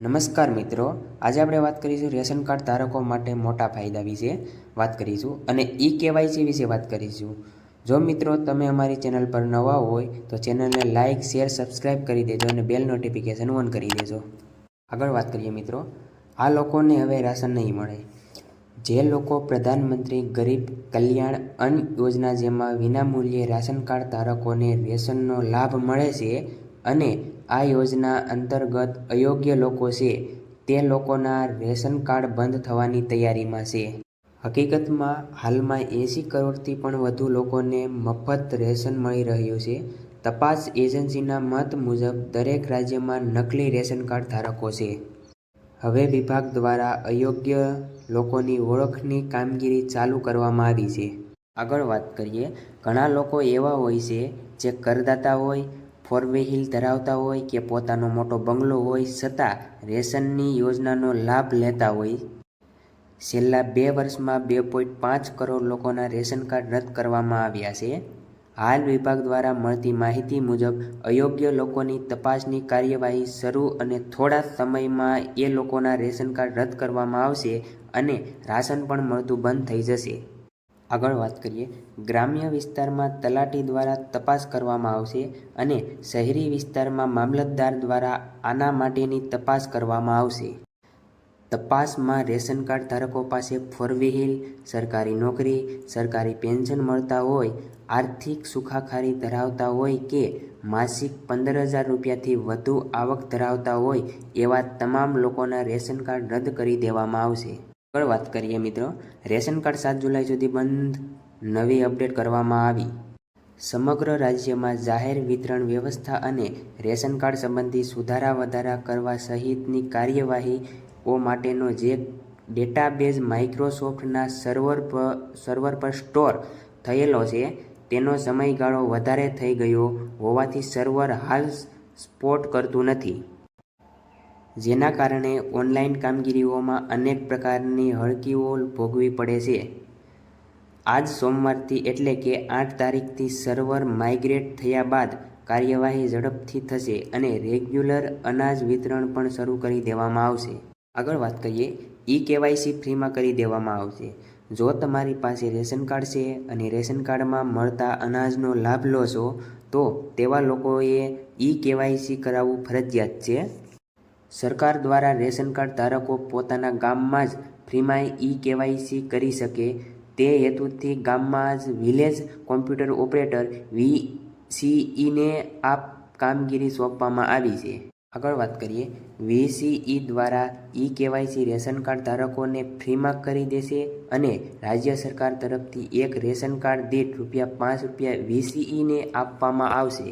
નમસ્કાર મિત્રો, આજે આપણે વાત કરીશું રેશન કાર્ડ ધારકો માટે મોટા ફાયદા વિશે વાત કરીશું અને ઈ કેવાયસી વિશે વાત કરીશું. જો મિત્રો તમે અમારી ચેનલ પર નવા હોય તો ચેનલને લાઇક શેર, સબસ્ક્રાઇબ કરી દેજો અને બેલ નોટિફિકેશન ઓન કરી દેજો. આગળ વાત કરીએ મિત્રો, આ લોકોને હવે રાશન નહીં મળે. જે લોકો પ્રધાનમંત્રી ગરીબ કલ્યાણ અન્ન યોજના જેમાં વિનામૂલ્યે રાશન કાર્ડ ધારકોને રેશનનો લાભ મળે છે અને આ યોજના અંતર્ગત અયોગ્ય લોકો છે, તે લોકોના રેશન કાર્ડ બંધ થવાની તૈયારીમાં છે. હકીકતમાં, હાલમાં એંસી કરોડથી પણ વધુ લોકોને મફત રેશન મળી રહ્યું છે. તપાસ એજન્સીના મત મુજબ, દરેક રાજ્યમાં નકલી રેશન કાર્ડ ધારકો છે. હવે વિભાગ દ્વારા અયોગ્ય લોકોની ઓળખની કામગીરી ચાલુ કરવામાં આવી છે. આગળ વાત કરીએ, ઘણા લોકો એવા હોય છે, જે કરદાતા હોય ફોર વ્હીલ ધરાવતા હોય કે પોતાનો મોટો બંગલો હોય છતાં રેશનની યોજનાનો લાભ લેતા હોય. છેલ્લા બે વર્ષમાં બે પોઈન્ટ પાંચ કરોડ લોકોના રેશન કાર્ડ રદ કરવામાં આવ્યા છે. હાલ વિભાગ દ્વારા મળતી માહિતી મુજબ અયોગ્ય લોકોની તપાસની કાર્યવાહી શરૂ અને થોડા સમયમાં એ લોકોના રેશન કાર્ડ રદ કરવામાં આવશે અને રાશન પણ મળતું બંધ થઈ જશે. આગળ વાત કરીએ. ગ્રામ્ય વિસ્તારમાં તલાટી દ્વારા તપાસ કરવામાં આવશે અને શહેરી વિસ્તારમાં મામલતદાર દ્વારા આના માટેની તપાસ કરવામાં આવશે. તપાસમાં રેશન કાર્ડ ધારકો પાસે ફોર વ્હીલ, સરકારી નોકરી, સરકારી પેન્શન મળતા હોય, આર્થિક સુખાકારી ધરાવતા હોય કે માસિક પંદર હજાર રૂપિયાથી વધુ આવક ધરાવતા હોય એવા તમામ લોકોના રેશન કાર્ડ રદ કરી દેવામાં આવશે. આગળ વાત કરીએ મિત્રો, રેશન કાર્ડ સાત જુલાઈ સુધી બંધ, નવી અપડેટ કરવામાં આવી. સમગ્ર રાજ્યમાં જાહેર વિતરણ વ્યવસ્થા અને રેશન કાર્ડ સંબંધી સુધારા વધારા કરવા સહિતની કાર્યવાહીઓ માટેનો જે ડેટાબેઝ માઇક્રોસોફ્ટના સર્વર પર સર્વર પર સ્ટોર થયેલો છે, તેનો સમયગાળો વધારે થઈ ગયો હોવાથી સર્વર હાલ સ્પોટ કરતું નથી. જેના કારણે ઓનલાઈન કામગીરીઓમાં અનેક પ્રકારની હળકીઓ ભોગવી પડે છે. આજ સોમવારથી એટલે કે આઠ તારીખથી સર્વર માઇગ્રેટ થયા બાદ કાર્યવાહી ઝડપથી થશે અને રેગ્યુલર અનાજ વિતરણ પણ શરૂ કરી દેવામાં આવશે. આગળ વાત કરીએ ઈ કેવાયસી ફ્રીમાં કરી દેવામાં આવશે. જો તમારી પાસે રેશન કાર્ડ છે અને રેશન કાર્ડમાં મળતા અનાજનો લાભ લો છો, તો તેવા લોકોએ ઈ કેવાયસી કરાવવું ફરજિયાત છે. સરકાર દ્વારા રેશન કાર્ડ ધારકો પોતાના ગામમાં જ ફ્રીમાં ઈ કેવાયસી કરી શકે. તે હેતુથી ગામમાં જ વિલેજ કોમ્પ્યુટર ઓપરેટર વીસીઈને આ કામગીરી સોંપવામાં આવી છે. આગળ વાત કરીએ. વીસીઈ દ્વારા ઈ કેવાયસી રેશન કાર્ડ ધારકોને ફ્રીમાં કરી દેશે અને રાજ્ય સરકાર તરફથી એક રેશન કાર્ડ દીઠ રૂપિયા પાંચ રૂપિયા વીસીઈને આપવામાં આવશે.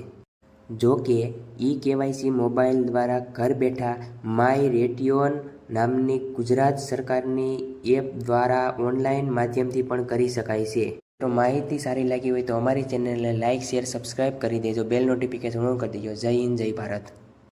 જો કે ઈ કેવાયસી મોબાઈલ દ્વારા ઘર બેઠા માય રેટિયોન નામની ગુજરાત સરકારની એપ દ્વારા ઓનલાઈન માધ્યમથી પણ કરી શકાય છે. તો માહિતી સારી લાગી હોય તો અમારી ચેનલને લાઇક શેર, સબસ્ક્રાઇબ કરી દેજો. બેલ નોટિફિકેશન ઓન કરી દેજો. જય હિન્દ, જય ભારત.